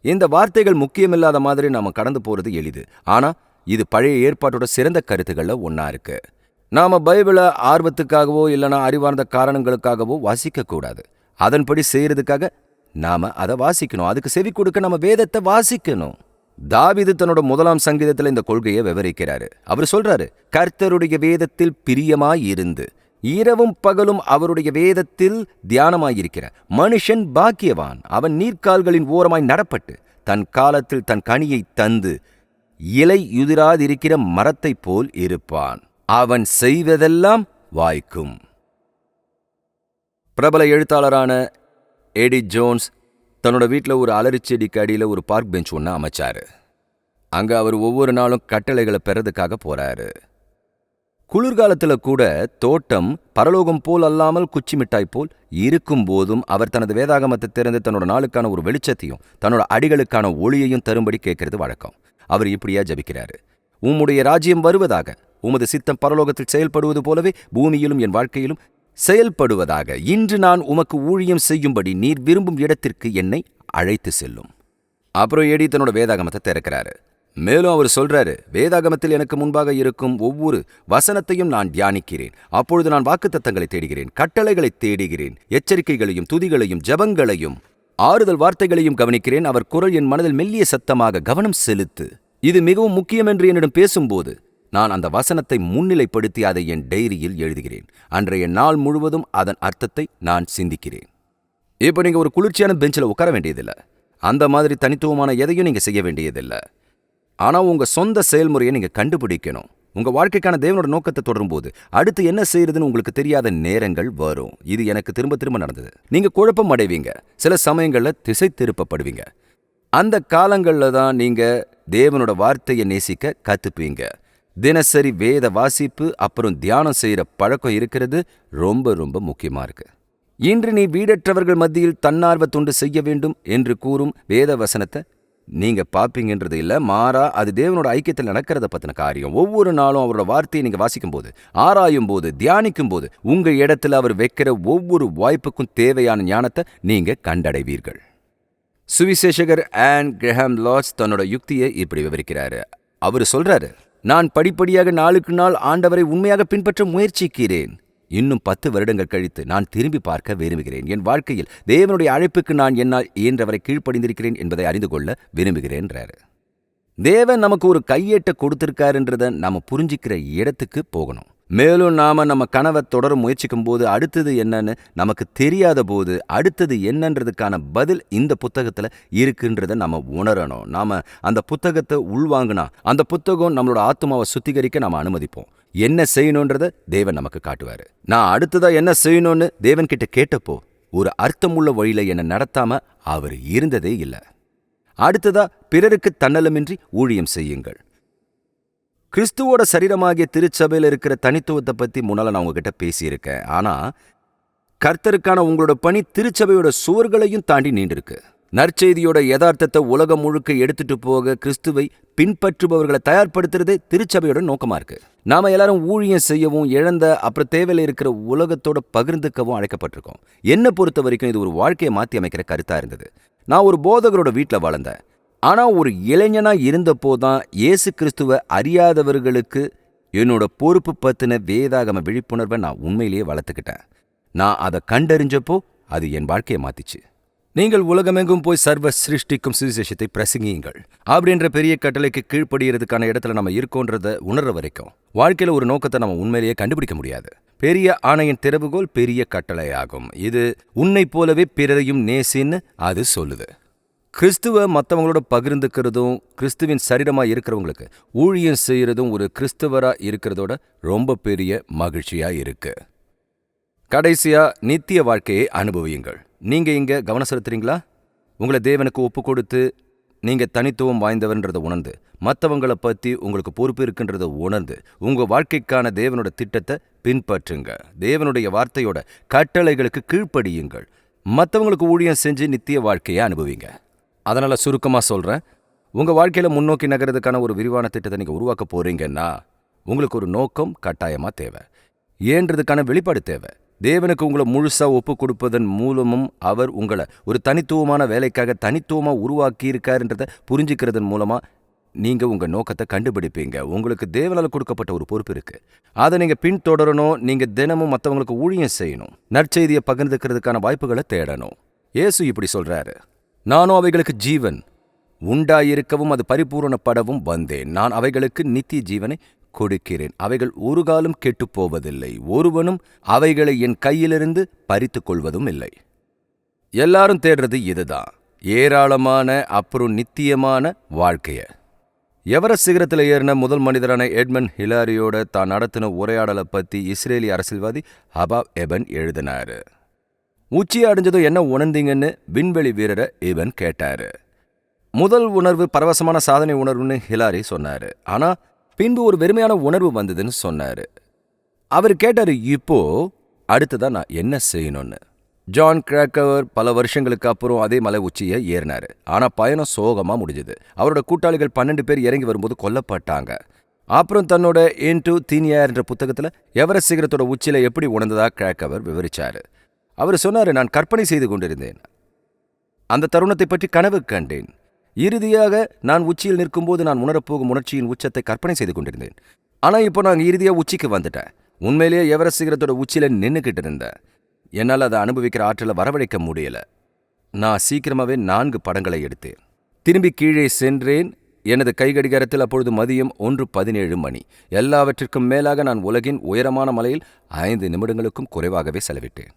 இந்த வார்த்தைகள் முக்கியமில்லாத மாதிரி நாம கடந்து போறது எளிது. ஆனா இது பழைய ஏற்பாட்டோட சிறந்த கருத்துக்களில் ஒன்றா இருக்கு. நாம பைபிளை ஆர்வத்துக்காகவோ இல்லைனா அறிவார்ந்த காரணங்களுக்காகவோ வாசிக்க கூடாது. அதன்படி செய்யறதுக்காக நாம அதை வாசிக்கணும். அதுக்கு செவி கொடுக்க நம்ம வேதத்தை வாசிக்கணும். தாவிது தன்னோட முதலாம் சங்கீதத்துல இந்த கொள்கையை விவரிக்கிறாரு. அவர் சொல்றாரு கர்த்தருடைய வேதத்தில் பிரியமாயிருந்து இரவும் பகலும் அவருடைய வேதத்தில் தியானமாயிருக்கிற மனுஷன் பாக்கியவான். அவன் நீர்க்கால்களின் ஓரமாய் நடப்பட்டு தன் காலத்தில் தன் கனியை தந்து இலை யுதிராதிருக்கிற மரத்தைப் போல் இருப்பான். அவன் செய்வதெல்லாம் வாய்க்கும். பிரபல எழுத்தாளரான எடி ஜோன்ஸ் தன்னோட வீட்டில் ஒரு அலரிச்செடிக்கு அடியில் ஒரு பார்க் பெஞ்ச் ஒன்று அமைச்சாரு. அங்க அவர் ஒவ்வொரு நாளும் கட்டளைகளை பெறதுக்காக போறாரு. குளிர்காலத்துல கூட தோட்டம் பரலோகம் போல் அல்லாமல் குச்சி மிட்டாய் போல் இருக்கும் போதும் அவர் தனது வேதாகமத்தை திறந்து தன்னோட நாளுக்கான ஒரு வெளிச்சத்தையும் தன்னோட அடிகளுக்கான ஒளியையும் தரும்படி கேட்கறது வழக்கம். அவர் இப்படியா ஜபிக்கிறாரு? உம்முடைய ராஜ்யம் வருவதாக உமது சித்தம் பரலோகத்தில் செயல்படுவது போலவே பூமியிலும் என் வாழ்க்கையிலும் செயல்படுவதாக. இன்று நான் உமக்கு ஊழியம் செய்யும்படி நீர் விரும்பும் இடத்திற்கு என்னை அழைத்து செல்லும். அப்புறம் எடி தன்னோட வேதாகமத்தை திறக்கிறாரு. மேலும் அவர் சொல்றாரு வேதாகமத்தில் எனக்கு முன்பாக இருக்கும் ஒவ்வொரு வசனத்தையும் நான் தியானிக்கிறேன். அப்பொழுது நான் வாக்குத்தத்தங்களை தேடுகிறேன் கட்டளைகளை தேடுகிறேன் எச்சரிக்கைகளையும் துதிகளையும் ஜபங்களையும் ஆறுதல் வார்த்தைகளையும் கவனிக்கிறேன். அவர் குரல் என் மனதில் மெல்லிய சத்தமாக கவனம் செலுத்து. இது மிகவும் முக்கியம் என்று என்னிடம் பேசும்போது நான் அந்த வசனத்தை முன்னிலைப்படுத்தி அதை என் டைரியில் எழுதுகிறேன். அன்றைய நாள் முழுவதும் அதன் அர்த்தத்தை நான் சிந்திக்கிறேன். இப்போ நீங்கள் ஒரு குளிர்ச்சியான பெஞ்சில் உட்கார வேண்டியதில்லை. அந்த மாதிரி தனித்துவமான எதையும் நீங்க செய்ய வேண்டியதில்லை. ஆனா உங்க சொந்த செயல்முறையை நீங்க கண்டுபிடிக்கணும். உங்க வாழ்க்கைக்கான தேவனோட நோக்கத்தை தொடரும்போது அடுத்து என்ன செய்யறதுன்னு உங்களுக்கு தெரியாத நேரங்கள் வரும். இது எனக்கு திரும்ப திரும்ப நடந்தது. நீங்க குழப்பம் அடைவீங்க. சில சமயங்கள்ல திசை திருப்பப்படுவீங்க. அந்த காலங்கள்ல தான் நீங்க தேவனோட வார்த்தையை நேசிக்க கத்துப்பீங்க. தினசரி வேத வாசிப்பு அப்புறம் தியானம் செய்யற பழக்கம் இருக்கிறது ரொம்ப ரொம்ப முக்கியமா இருக்கு. இன்று நீ வீடற்றவர்கள் மத்தியில் தன்னார்வ தொண்டு செய்ய வேண்டும் என்று கூறும் வேத வசனத்தை நீங்க பாப்பீங்கன்றது இல்ல மாறா அது தேவனோட ஐக்கியத்தில் நடக்கிறத பத்தின காரியம். ஒவ்வொரு நாளும் அவரோட வார்த்தையை நீங்க வாசிக்கும் போது ஆராயும் போது தியானிக்கும் போது உங்க இடத்துல அவர் வைக்கிற ஒவ்வொரு வாய்ப்புக்கும் தேவையான ஞானத்தை நீங்க கண்டடைவீர்கள். சுவிசேஷகர் ஆன் கிரஹாம் லாஸ் தன்னோட யுக்தியை இப்படி விவரிக்கிறாரு. அவர் சொல்றாரு நான் படிப்படியாக நாளுக்கு நாள் ஆண்டவரை உண்மையாக பின்பற்ற முயற்சிக்கிறேன். இன்னும் பத்து வருடங்கள் கழித்து நான் திரும்பி பார்க்க விரும்புகிறேன். என் வாழ்க்கையில் தேவனுடைய அழைப்புக்கு நான் என்னால் இயன்றவரை கீழ்ப்படிந்திருக்கிறேன் என்பதை அறிந்து கொள்ள விரும்புகிறேன்றாரு. தேவன் நமக்கு ஒரு கையேட்ட கொடுத்திருக்காருன்றதை நாம புரிஞ்சிக்கிற இடத்துக்கு போகணும். மேலும் நாம நம்ம கனவை தொடர முயற்சிக்கும் போது அடுத்தது என்னன்னு நமக்கு தெரியாத போது அடுத்தது என்னன்றதுக்கான பதில் இந்த புத்தகத்துல இருக்குன்றதை நாம உணரணும். நாம அந்த புத்தகத்தை உள்வாங்கினா அந்த புத்தகம் நம்மளோட ஆத்மாவை சுத்திகரிக்க நாம அனுமதிப்போம். என்ன செய்யணுன்றத தேவன் நமக்கு காட்டுவாரு. நான் அடுத்ததா என்ன செய்யணும்னு தேவன் கிட்ட கேட்டப்போ ஒரு அர்த்தமுள்ள வழியில என்ன நடத்தாம அவர் இருந்ததே இல்ல. அடுத்ததா பிறருக்கு தன்னலமின்றி ஊழியம் செய்யுங்கள். கிறிஸ்துவோட சரீரமாகிய திருச்சபையில் இருக்கிற தனித்துவத்தை பத்தி முன்னால நான் உங்ககிட்ட பேசியிருக்கேன். ஆனா கர்த்தருக்கான உங்களோட பணி திருச்சபையோட சுவர்களையும் தாண்டி நீண்டிருக்கு. நற்செய்தியோட யதார்த்தத்தை உலகம் முழுக்க எடுத்துட்டு போக கிறிஸ்துவை பின்பற்றுபவர்களை தயார்படுத்துறதே திருச்சபையோட நோக்கமா இருக்கு. நாம எல்லாரும் ஊழியம் செய்யவும் இழந்த அப்புறம் தேவையில இருக்கிற உலகத்தோட பகிர்ந்துக்கவும் அழைக்கப்பட்டிருக்கோம். என்ன பொறுத்த வரைக்கும் இது ஒரு வாழ்க்கையை மாற்றி அமைக்கிற கருத்தா இருந்தது. நான் ஒரு போதகரோட வீட்டில் வளர்ந்தேன். ஆனா ஒரு இளைஞனா இருந்தப்போ தான் இயேசு கிறிஸ்துவ அறியாதவர்களுக்கு என்னோட பொறுப்பு பத்தின வேதாகம விழிப்புணர்வை நான் உண்மையிலேயே வளர்த்துக்கிட்டேன். நான் அதை கண்டறிஞ்சப்போ அது என் வாழ்க்கையை மாத்திச்சு. நீங்கள் உலகமெங்கும் போய் சர்வ சிருஷ்டிக்கும் சுவிசேஷத்தை பிரசங்கியுங்கள். அப்படின்ற பெரிய கட்டளைக்கு கீழ்ப்படுகிறதுக்கான இடத்துல நம்ம இருக்கோன்றத உணர்ற வரைக்கும் வாழ்க்கையில ஒரு நோக்கத்தை நம்ம உண்மையிலேயே கண்டுபிடிக்க முடியாது. பெரிய ஆணையின் திறவுகோல் பெரிய கட்டளையாகும். இது உன்னைப் போலவே பிறரையும் நேசின்னு அது சொல்லுது. கிறிஸ்துவ மற்றவங்களோட பகிர்ந்துக்கிறதும் கிறிஸ்துவின் சரீரமா இருக்கிறவங்களுக்கு ஊழியம் செய்யறதும் ஒரு கிறிஸ்துவரா இருக்கிறதோட ரொம்ப பெரிய மகிழ்ச்சியா இருக்கு. கடைசியா நித்திய வாழ்க்கையை அனுபவியுங்கள். நீங்க இங்க கவனம் செலுத்துறீங்களா? உங்களை தேவனுக்கு ஒப்பு கொடுத்து நீங்க தனித்துவம் வாய்ந்தவன்றதை உணர்ந்து மற்றவங்களை பத்தி உங்களுக்கு பொறுப்பு இருக்குன்றதை உணர்ந்து உங்க வாழ்க்கைக்கான தேவனோட திட்டத்தை பின்பற்றுங்க. தேவனுடைய வார்த்தையோட கட்டளைகளுக்கு கீழ்ப்படியுங்கள். மற்றவங்களுக்கு ஊழியம் செஞ்சு நித்திய வாழ்க்கையை அனுபவிங்க. அதனால சுருக்கமா சொல்றேன். உங்க வாழ்க்கையில முன்னோக்கி நகர்றதுக்கான ஒரு விரிவான திட்டத்தை நீங்க உருவாக்க போறீங்கன்னா உங்களுக்கு ஒரு நோக்கம் கட்டாயமா தேவை. ஏன்றதுக்கான வெளிப்பாடு தேவை. தேவனுக்கு உங்களை முழுசா ஒப்பு கொடுப்பதன் மூலமும் அவர் உங்களை ஒரு தனித்துவமான வேலைக்காக தனித்துவமா உருவாக்கியிருக்காருன்றத புரிஞ்சுக்கிறதன் மூலமா நீங்க உங்க நோக்கத்தை கண்டுபிடிப்பீங்க. உங்களுக்கு தேவனால் கொடுக்கப்பட்ட ஒரு பொறுப்பு இருக்கு. அதை நீங்க பின்தொடரணும் நீங்க தினமும் மற்றவங்களுக்கு ஊழியம் செய்யணும் நற்செய்தியை பகிர்ந்துக்கிறதுக்கான வாய்ப்புகளை தேடணும். இயேசு இப்படி சொல்றாரு. நானும் அவைகளுக்கு ஜீவன் உண்டாயிருக்கவும் அது பரிபூரணப்படவும் வந்தேன். நான் அவைகளுக்கு நித்திய ஜீவனை கொடுக்கிறேன். அவைகள் ஒரு காலம் கெட்டுப் போவதில்லை ஒருவனும் அவைகளை என் கையிலிருந்து பறித்துக் கொள்வதும் இல்லை. எல்லாரும் தேடுறது இதுதான். ஏராளமான அப்புறம் நித்தியமான வாழ்க்கைய. எவரெஸ்ட் சிகரத்தில் ஏறின முதல் மனிதரான எட்மன் ஹிலாரியோட தான் நடத்தின உரையாடலை பத்தி இஸ்ரேலி அரசியல்வாதி ஹபாப் எபன் எழுதினாரு. உச்சி அடைஞ்சதும் என்ன உணர்ந்தீங்கன்னு விண்வெளி வீரரை இவன் கேட்டாரு. முதல் உணர்வு பரவசமான சாதனை உணர்வுன்னு ஹிலாரி சொன்னாரு. ஆனா பின்பு ஒரு வெறுமையான உணர்வு வந்ததுன்னு சொன்னாரு. அவர் கேட்டாரு இப்போ அடுத்ததான் நான் என்ன செய்யணும்னு? ஜான் கிராக்கவர் பல வருஷங்களுக்கு அப்புறம் அதே மலை உச்சியை ஏறினாரு. ஆனா பயணம் சோகமா முடிஞ்சது. அவரோட கூட்டாளிகள் பன்னெண்டு பேர் இறங்கி வரும்போது கொல்லப்பட்டாங்க. அப்புறம் தன்னோட இன்டு தீனியா என்ற புத்தகத்துல எவரெஸ்ட் சிகரத்தோட உச்சியில் எப்படி உணர்ந்ததா கிராக்கவர் விவரிச்சாரு. அவர் சொன்னாரு நான் கற்பனை செய்து கொண்டிருந்தேன். அந்த தருணத்தை பற்றி கனவு கண்டேன். இறுதியாக நான் உச்சியில் நிற்கும்போது நான் உணரப்போகும் உணர்ச்சியின் உச்சத்தை கற்பனை செய்து கொண்டிருந்தேன். ஆனா இப்போ நான் இறுதியா உச்சிக்கு வந்துட்டேன். உண்மையிலேயே எவரெஸ்ட் சிகரத்தோட உச்சியில் நின்றுக்கிட்டு இருந்தேன் என்னால் அதை அனுபவிக்கிற ஆற்றலை வரவழைக்க முடியல. நான் சீக்கிரமாவே நான்கு படங்களை எடுத்தேன். திரும்பி கீழே சென்றேன். எனது கைகடிகாரத்தில் அப்பொழுது மதியம் ஒன்று பதினேழு மணி. எல்லாவற்றிற்கும் மேலாக நான் உலகின் உயரமான மலையில் ஐந்து நிமிடங்களுக்கும் குறைவாகவே செலவிட்டேன்.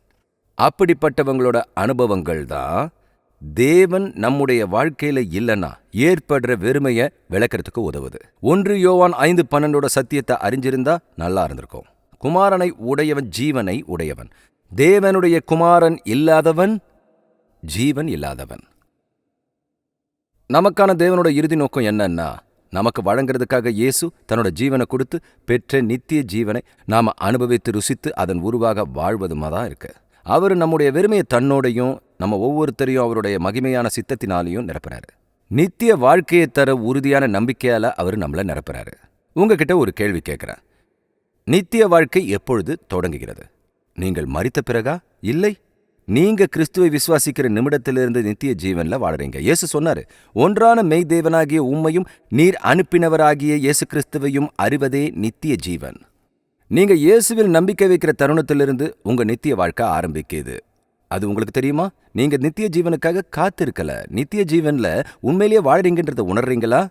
அப்படிப்பட்டவங்களோட அனுபவங்கள் தான் தேவன் நம்முடைய வாழ்க்கையில இல்லைன்னா ஏற்படுற வெறுமையை விளக்கிறதுக்கு உதவுது. ஒன்று யோவான் ஐந்து பன்னெண்டோட சத்தியத்தை அறிஞ்சிருந்தா நல்லா இருந்திருக்கும். குமாரனை உடையவன் ஜீவனை உடையவன். தேவனுடைய குமாரன் இல்லாதவன் ஜீவன் இல்லாதவன். நமக்கான தேவனோட இறுதி நோக்கம் என்னன்னா நமக்கு வழங்குறதுக்காக இயேசு தன்னோட ஜீவனை கொடுத்து பெற்ற நித்திய ஜீவனை நாம அனுபவித்து ருசித்து அதன் உருவாக வாழ்வதுமா தான் இருக்கு. அவர் நம்முடைய வெறுமையை தன்னோடையும் நம்ம ஒவ்வொருத்தரையும் அவருடைய மகிமையான சித்தத்தினாலையும் நிரப்புறாரு. நித்திய வாழ்க்கையை தர உறுதியான நம்பிக்கையால அவர் நம்மள நிரப்புறாரு. உங்ககிட்ட ஒரு கேள்வி கேட்குறேன் நித்திய வாழ்க்கை எப்பொழுது தொடங்குகிறது? நீங்கள் மறித்த பிறகா? இல்லை. நீங்க கிறிஸ்துவை விசுவாசிக்கிற நிமிடத்திலிருந்து நித்திய ஜீவன்ல வாழறீங்க. இயேசு சொன்னாரு ஒன்றான மெய் தேவனாகிய உம்மையும் நீர் அனுப்பினவராகிய இயேசு கிறிஸ்துவையும் அறிவதே நித்திய ஜீவன். நீங்க இயேசுவில் நம்பிக்கை வைக்கிற தருணத்திலிருந்து உங்க நித்திய வாழ்க்கை ஆரம்பிக்குது. அது உங்களுக்கு தெரியுமா? நீங்க நித்திய ஜீவனுக்காக காத்திருக்கல. நித்திய ஜீவன்ல உண்மையிலேயே வாழறீங்கன்றத உணர்றீங்களா?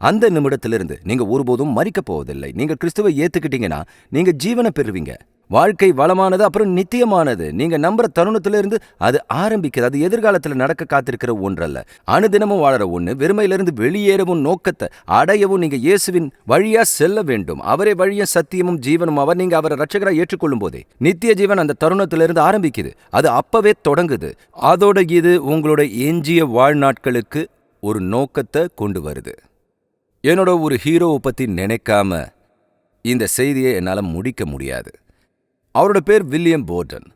அந்த நிமிடத்திலிருந்து நீங்க ஒருபோதும் மறிக்க போவதில்லை நீங்க கிறிஸ்துவை ஏத்துக்கிட்டீங்கன்னா நீங்க ஜீவனை பெறுவீங்க. வாழ்க்கை வளமானது அப்புறம் நித்தியமானது. நீங்க நம்புற தருணத்திலிருந்து அது ஆரம்பிக்குது. அது எதிர்காலத்துல நடக்க காத்திருக்கிற ஒன்றல்ல. அனுதினமும் வாழற ஒன்று வெறுமையிலிருந்து வெளியேறவும் நோக்கத்தை அடையவும் நீங்க இயேசுவின் வழியா செல்ல வேண்டும். அவரே வழியும் சத்தியமும் ஜீவனும் அவர் நீங்க அவரை ரட்சகரா ஏற்றுக்கொள்ளும் போதே நித்திய ஜீவன் அந்த தருணத்திலிருந்து ஆரம்பிக்குது. அது அப்பவே தொடங்குது. அதோட இது உங்களோட எஞ்சிய வாழ்நாட்களுக்கு ஒரு நோக்கத்தை கொண்டு வருது. என்னோட ஒரு ஹீரோவை பத்தி நினைக்காம இந்த செய்தியை என்னால் முடிக்க முடியாது. அவரோட பேர் வில்லியம் போர்டன்.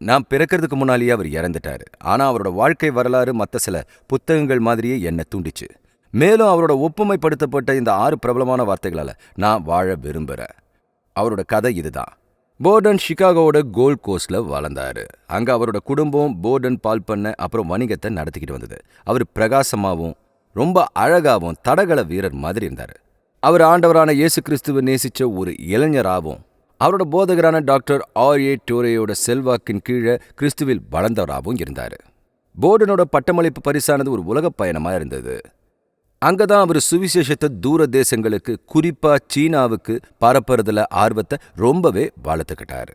நான் பிறக்கிறதுக்கு முன்னாலேயே அவர் இறந்துட்டாரு. ஆனா அவரோட வாழ்க்கை வரலாறு மற்ற சில புத்தகங்கள் மாதிரியே என்னை தூண்டிச்சு. மேலும் அவரோட ஒப்புமைப்படுத்தப்பட்ட இந்த ஆறு பிரபலமான வார்த்தைகளால நான் வாழ விரும்புகிறேன் அவரோட கதை இதுதான். போர்டன் ஷிகாகோட கோல்ட் கோஸ்டில் வளர்ந்தாரு. அங்க அவரோட குடும்பம் போர்டன் பால் பண்ண அப்புறம் வணிகத்தை நடத்திக்கிட்டு வந்தது. அவர் பிரகாசமாவும் ரொம்ப அழகாவும் தடகள வீரர் மாதிரி இருந்தாரு. அவர் ஆண்டவரான இயேசு கிறிஸ்துவை நேசிச்ச ஒரு இளைஞராகவும் அவரோட போதகரான டாக்டர் ஆர் ஏ டோரேயோட செல்வாக்கின் கீழே கிறிஸ்துவில் வளர்ந்தவராகவும் இருந்தார். போர்டனோட பட்டமளிப்பு பரிசானது ஒரு உலகப் பயணமா இருந்தது. அங்கதான் அவர் சுவிசேஷத்தை தூர தேசங்களுக்கு குறிப்பா சீனாவுக்கு பரப்புறதுல ஆர்வத்தை ரொம்பவே வளர்த்துக்கிட்டார்.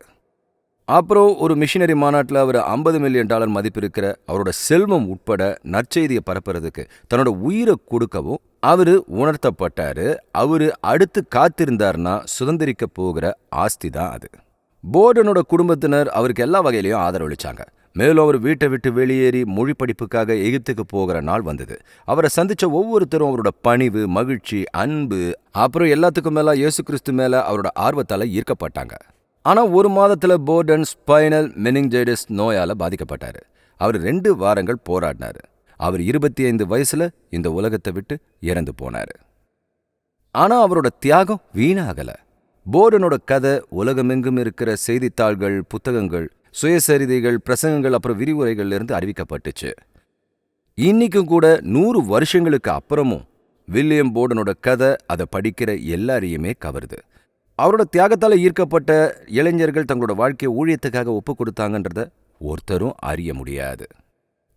அப்புறம் ஒரு மிஷினரி மாநாட்டில் அவர் ஐம்பது மில்லியன் டாலர் மதிப்பு இருக்கிற அவரோட செல்வம் உட்பட நற்செய்தியை பரப்புறதுக்கு தன்னோட உயிரை கொடுக்கவும் அவர் உணர்த்தப்பட்டாரு. அவர் அடுத்து காத்திருந்தார்னா சுதந்திரிக்க போகிற ஆஸ்தி தான் அது. போர்டனோட குடும்பத்தினர் அவருக்கு எல்லா வகையிலையும் ஆதரவளிச்சாங்க. மேலும் அவர் வீட்டை விட்டு வெளியேறி மொழி படிப்புக்காக எகிப்துக்கு போகிற நாள் வந்தது. அவரை சந்திச்ச ஒவ்வொருத்தரும் அவரோட பணிவு மகிழ்ச்சி அன்பு அப்புறம் எல்லாத்துக்கும் மேல இயேசு கிறிஸ்து மேல அவரோட ஆர்வத்தால ஈர்க்கப்பட்டாங்க. ஆனா ஒரு மாதத்துல போர்டன் ஸ்பைனல் மெனிங்ஜைடிஸ் நோயால பாதிக்கப்பட்டாரு. அவர் ரெண்டு வாரங்கள் போராடினாரு. அவர் இருபத்தி ஐந்து வயசுல இந்த உலகத்தை விட்டு இறந்து போனாரு. ஆனா அவரோட தியாகம் வீணாகல. போர்டனோட கதை உலகமெங்கும் இருக்கிற செய்தித்தாள்கள் புத்தகங்கள் சுயசரிதைகள் பிரசங்கங்கள் அப்புறம் விரிவுரைகள்ல இருந்து அறிவிக்கப்பட்டுச்சு. இன்னைக்கும் கூட நூறு வருஷங்களுக்கு அப்புறமும் வில்லியம் போர்டனோட கதை அதை படிக்கிற எல்லாரையுமே கவருது. அவரோட தியாகத்தால ஈர்க்கப்பட்ட இளைஞர்கள் தங்களோட வாழ்க்கையை ஊழியத்துக்காக ஒப்பு கொடுத்தாங்கன்றத ஒருத்தரும் அறிய முடியாது.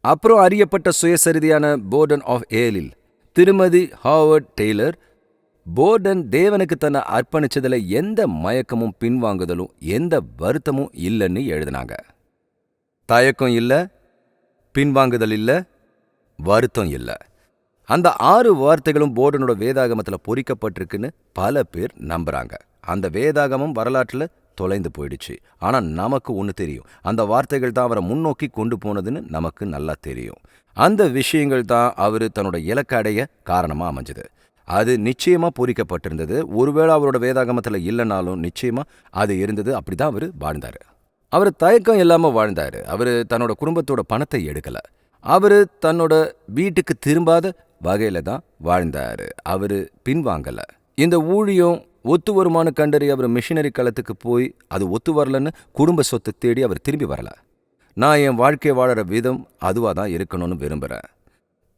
அப்புறம் அறியப்பட்ட சுயசரிதியான போர்டன் ஆஃப் ஏலில் திருமதி ஹாவர்ட் டெய்லர் போர்டன் தேவனுக்கு தன்னை அர்ப்பணிச்சதுல எந்த மயக்கமும் பின்வாங்குதலும் எந்த வருத்தமும் இல்லைன்னு எழுதினாங்க. தயக்கம் இல்ல பின்வாங்குதல் இல்ல வருத்தம் இல்ல. அந்த ஆறு வார்த்தைகளும் போர்டனோட வேதாகமத்துல பொறிக்கப்பட்டிருக்குன்னு பல பேர் நம்புறாங்க. அந்த வேதாகமம் வரலாற்றுல தொலைந்து போயிடுச்சு. ஆனா நமக்கு ஒன்று தெரியும். அந்த வார்த்தைகள் தான் அவரை முன்னோக்கி கொண்டு போனதுன்னு நமக்கு நல்லா தெரியும். அந்த விஷயங்கள் தான் அவர் தன்னோட இலக்க அடைய காரணமா அமைஞ்சது. அது நிச்சயமா பொறிக்கப்பட்டிருந்தது ஒருவேளை அவரோட வேதாகமத்துல இல்லைனாலும் நிச்சயமா அது இருந்தது. அப்படிதான் அவர் வாழ்ந்தாரு. அவர் தயக்கம் இல்லாம வாழ்ந்தாரு. அவர் தன்னோட குடும்பத்தோட பணத்தை எடுக்கல. அவர் தன்னோட வீட்டுக்கு திரும்பாத வகையில தான் வாழ்ந்தாரு. அவர் பின்வாங்கல. இந்த ஊழியம் ஒத்து வருமானு கண்டறி அவர் மிஷினரி களத்துக்கு போய் அது ஒத்து வரலன்னு குடும்ப சொத்து தேடி அவர் திரும்பி வரல. நான் என் வாழ்க்கை வாழற விதம் அதுவாக தான் இருக்கணும்னு விரும்புகிறேன்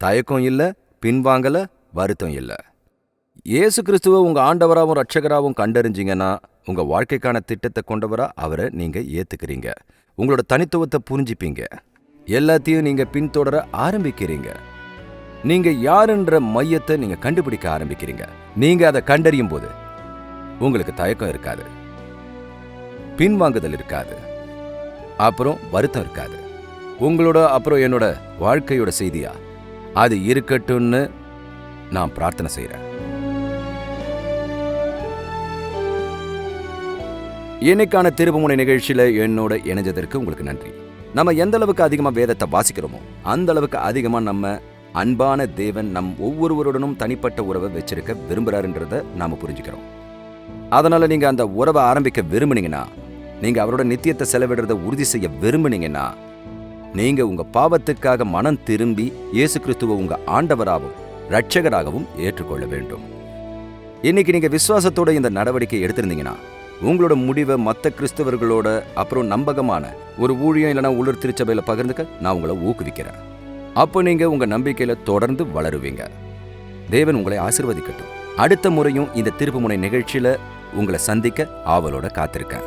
தயக்கம் இல்லை பின்வாங்கலை வருத்தம் இல்லை. இயேசு கிறிஸ்துவ உங்க ஆண்டவராகவும் ரட்சகராகவும் கண்டறிஞ்சிங்கன்னா உங்க வாழ்க்கைக்கான திட்டத்தை கொண்டவரா அவரை நீங்க ஏற்றுக்கிறீங்க உங்களோட தனித்துவத்தை புரிஞ்சுப்பீங்க. எல்லாத்தையும் நீங்க பின்தொடர ஆரம்பிக்கிறீங்க. நீங்க யாருன்ற மையத்தை நீங்க கண்டுபிடிக்க ஆரம்பிக்கிறீங்க. நீங்க அதை கண்டறியும் போது உங்களுக்கு தயக்கம் இருக்காது. பின்வாங்குதல் இருக்காது. அப்புறம் வருத்தம் இருக்காது. உங்களோட அப்புறம் என்னோட வாழ்க்கையோட செய்தியா? அது இருக்கட்டும்னு நான் பிரார்த்தனை செய்கிறேன் இன்னைக்கான திருப்புமுனை நிகழ்ச்சியில என்னோட இணைஞ்சதற்கு உங்களுக்கு நன்றி. நம்ம எந்த அளவுக்கு அதிகமா வேதத்தை வாசிக்கிறோமோ அந்த அளவுக்கு அதிகமா நம்ம அன்பான தேவன் நம் ஒவ்வொருவருடனும் தனிப்பட்ட உறவை வச்சிருக்க விரும்புறாருன்றத நாம புரிஞ்சுக்கிறோம். அதனால நீங்க அந்த உறவை ஆரம்பிக்க விரும்புனீங்கன்னா நீங்க அவரோட நித்தியத்தை செலவிடுறத உறுதி செய்ய விரும்புனீங்கன்னா நீங்க உங்க பாவத்துக்காக மனம் திரும்பி இயேசு கிறிஸ்துவ உங்க ஆண்டவராகவும் ரட்சகராகவும் ஏற்றுக்கொள்ள வேண்டும். இன்னைக்கு நீங்க விசுவாசத்தோட இந்த நடவடிக்கை எடுத்திருந்தீங்கன்னா உங்களோட முடிவை மற்ற கிறிஸ்தவர்களோட அப்புறம் நம்பகமான ஒரு ஊழியம் இல்லைனா உள்ளூர் திருச்சபையில் பகிர்ந்துக்க நான் உங்களை ஊக்குவிக்கிறேன். அப்போ நீங்க உங்க நம்பிக்கையில தொடர்ந்து வளருவீங்க. தேவன் உங்களை ஆசிர்வதிக்கட்டும். அடுத்த முறையும் இந்த திருப்புமுனை நிகழ்ச்சியில உங்களை சந்திக்க ஆவலோட காத்திருக்கேன்.